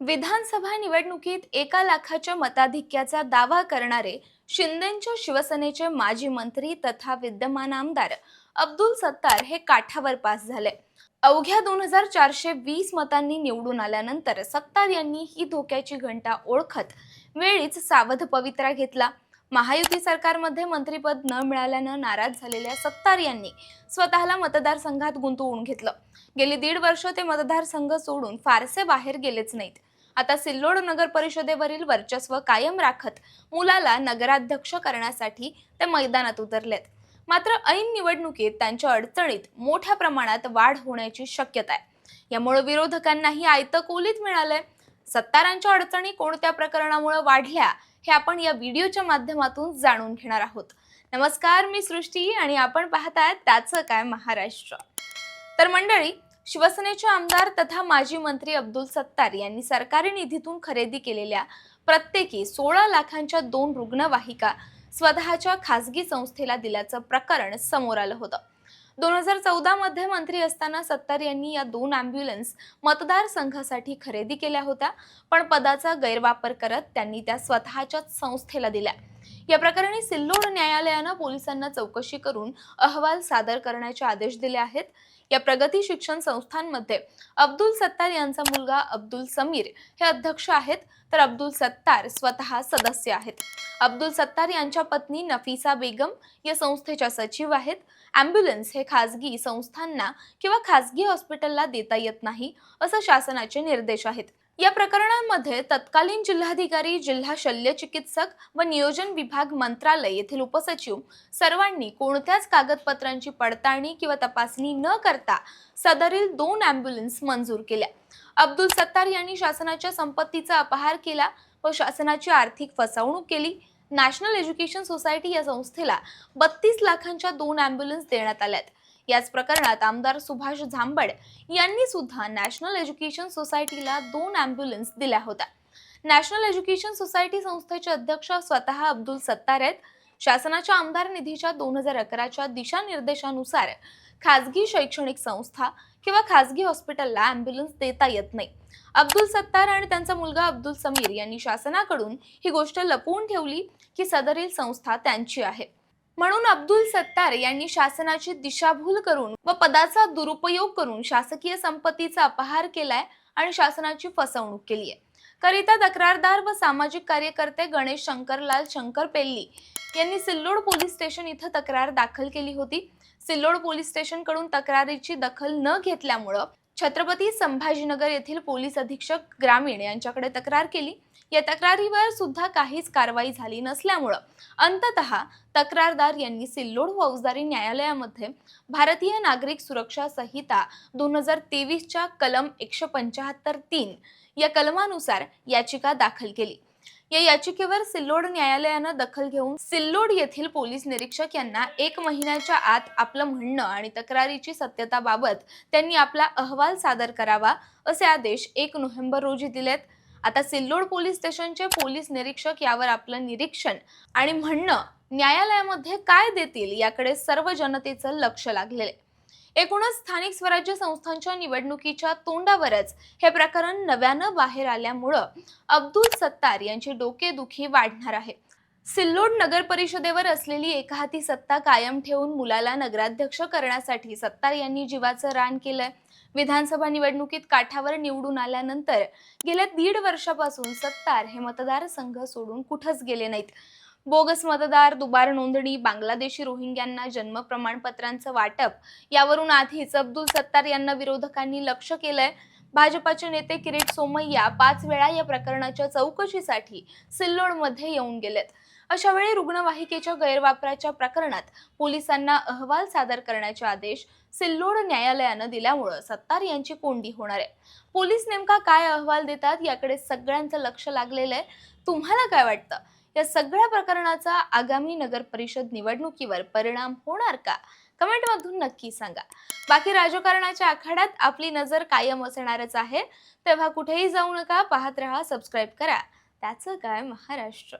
विधानसभा निवडणुकीत एका लाखाच्या मताधिक्याचा दावा करणारे शिंदेच्या शिवसेनेचे माजी मंत्री तथा विद्यमान आमदार अब्दुल सत्तार हे काठावर पास झाले. अवघ्या दोन हजार चारशे वीस मतांनी निवडून आल्यानंतर सत्तार यांनी ही धोक्याची घंटा ओळखत वेळीच सावध पवित्रा घेतला. महायुती सरकारमध्ये मंत्रीपद न मिळाल्यानं नाराज झालेल्या सत्तार यांनी स्वतःला मतदारसंघात गुंतवून घेतलं. गेली दीड वर्ष ते मतदारसंघ सोडून फारसे बाहेर गेलेच नाहीत. आता सिल्लोड नगर परिषदेवरील वर्चस्व कायम राखत मुलाला नगराध्यक्ष करण्यासाठी ते मैदानात उतरलेत. मात्र ऐन निवडणुकीत त्यांच्या अडचणीत मोठ्या प्रमाणात वाढ होण्याची शक्यता आहे. यामुळे विरोधकांनाही आयतं कोलीत मिळालंय. सत्तारांच्या अडचणी कोणत्या प्रकरणामुळे वाढल्या हे आपण या व्हिडिओच्या माध्यमातून जाणून घेणार आहोत. नमस्कार मी सृष्टी आणि आपण पाहताय त्याचं काय महाराष्ट्र. तर मंडळी शिवसेनेचे आमदार तथा माजी मंत्री अब्दुल सत्तार यांनी सरकारी निधीतून खरेदी केलेल्या प्रत्येकी सोळा लाखांच्या दोन रुग्णवाहिका स्वतःच्या खासगी संस्थेला दिल्याचं प्रकरण समोर आलं होतं. दोन हजार चौदा मध्ये मंत्री असताना सत्तार यांनी या दोन अँब्युलन्स मतदारसंघासाठी खरेदी केल्या होत्या पण पदाचा गैरवापर करत त्यांनी त्या स्वतःच्याच संस्थेला दिल्या. या प्रकरणी सिल्लोड न्यायालयानं पोलिसांना चौकशी करून अहवाल सादर करण्याचे आदेश दिले आहेत. या प्रगती शिक्षण संस्थांमध्ये अब्दुल सत्तार यांचा मुलगा अब्दुल समीर हे अध्यक्ष आहेत. तर अब्दुल सत्तार स्वतः सदस्य आहेत. अब्दुल सत्तार यांच्या पत्नी नफीसा बेगम या संस्थेच्या सचिव आहेत. ॲम्ब्युलन्स हे खाजगी संस्थांना किंवा खाजगी हॉस्पिटलला देता येत नाही असं शासनाचे निर्देश आहेत. या प्रकरणांमध्ये तत्कालीन जिल्हाधिकारी जिल्हा शल्य चिकित्सक व नियोजन विभाग मंत्रालय येथील उपसचिव सर्वांनी कोणत्याच कागदपत्रांची पडताळणी किंवा तपासणी न करता सदरील दोन अँब्युलन्स मंजूर केल्या. अब्दुल सत्तार यांनी शासनाच्या संपत्तीचा अपहार केला व शासनाची आर्थिक फसवणूक केली. नॅशनल एज्युकेशन सोसायटी या संस्थेला बत्तीस लाखांच्या दोन अँब्युलन्स देण्यात आल्यात. याच प्रकरणात आमदार सुभाष झांबड यांनी सुद्धा नॅशनल एज्युकेशन सोसायटीला दोन अँब्युलन्स दिल्या होत्या. नॅशनल एज्युकेशन सोसायटी संस्थेचे अध्यक्ष स्वतः अब्दुल सत्तार आहेत. शासनाच्या आमदार निधीच्या दोन हजार अकराच्या दिशानिर्देशानुसार खाजगी शैक्षणिक संस्था किंवा खाजगी हॉस्पिटलला अँब्युलन्स देता येत नाही. अब्दुल सत्तार आणि त्यांचा मुलगा अब्दुल समीर यांनी शासनाकडून ही गोष्ट लपवून ठेवली की सदरील संस्था त्यांची आहे. म्हणून अब्दुल सत्तार यांनी शासनाची दिशाभूल करून व पदाचा दुरुपयोग करून शासकीय संपत्तीचा अपहार केलाय आणि शासनाची फसवणूक केली आहे करिता तक्रारदार व सामाजिक कार्यकर्ते गणेश शंकरलाल शंकर पेल्ली यांनी सिल्लोड पोलीस स्टेशन इथं तक्रार दाखल केली होती. सिल्लोड पोलीस स्टेशनकडून तक्रारीची दखल न घेतल्यामुळं छत्रपती संभाजीनगर येथील पोलीस अधीक्षक ग्रामीण यांच्याकडे तक्रार केली. या तक्रारीवर सुद्धा काहीच कारवाई झाली नसल्यामुळं अंततः तक्रारदार यांनी सिल्लोड फौजदारी न्यायालयामध्ये भारतीय नागरिक सुरक्षा संहिता दोन हजार तेवीसच्या कलम एकशे पंचाहत्तर तीन या कलमानुसार याचिका दाखल केली. या याचिकेवर सिल्लोड न्यायालयानं दखल घेऊन सिल्लोड येथील पोलीस निरीक्षक यांना एक महिन्याच्या आत आपलं म्हणणं आणि तक्रारीची सत्यताबाबत त्यांनी आपला अहवाल सादर करावा असे आदेश एक नोव्हेंबर रोजी दिलेत. आता सिल्लोड पोलीस स्टेशनचे पोलीस निरीक्षक यावर आपलं निरीक्षण आणि म्हणणं न्यायालयामध्ये काय देतील याकडे सर्व जनतेचं लक्ष लागलेलं आहे. एकूणच स्थानिक स्वराज्य संस्थांच्या निवडणुकीच्या तोंडावरच हे प्रकरण नव्यानं बाहेर आल्यामुळं अब्दुल सत्तार यांची डोकेदुखी वाढणार आहे. सिल्लोड नगर परिषदेवर असलेली एकहाती सत्ता कायम ठेवून मुलाला नगराध्यक्ष करण्यासाठी सत्तार यांनी जीवाचं रान केलंय. विधानसभा निवडणुकीत काठावर निवडून आल्यानंतर गेल्या दीड वर्षापासून सत्तार हे मतदारसंघ सोडून कुठंच गेले नाहीत. बोगस मतदार दुबार नोंदणी बांगलादेशी रोहिंग्यांना जन्म प्रमाणपत्रांचं वाटप यावरून आधीच अब्दुल सत्तार यांना विरोधकांनी लक्ष केलंय. भाजपाचे नेते किरीट सोमय्या पाच वेळा या प्रकरणाच्या चौकशीसाठी सिल्लोडमध्ये येऊन गेलेत. अशा वेळी रुग्णवाहिकेच्या गैरवापराच्या प्रकरणात पोलिसांना अहवाल सादर करण्याचे आदेश सिल्लोड न्यायालयानं दिल्यामुळं सत्तार यांची कोंडी होणार आहे. पोलीस नेमका काय अहवाल देतात याकडे सगळ्यांचं लक्ष लागलेलं आहे. तुम्हाला काय वाटतं? या सगळ्या प्रकरणाचा आगामी नगर परिषद निवडणुकीवर परिणाम होणार का? कमेंटमधून नक्की सांगा. बाकी राजकारणाच्या आखाड्यात आपली नजर कायम असणारच आहे. तेव्हा कुठेही जाऊ नका पाहत राहा सबस्क्राईब करा. त्याचं काय महाराष्ट्र.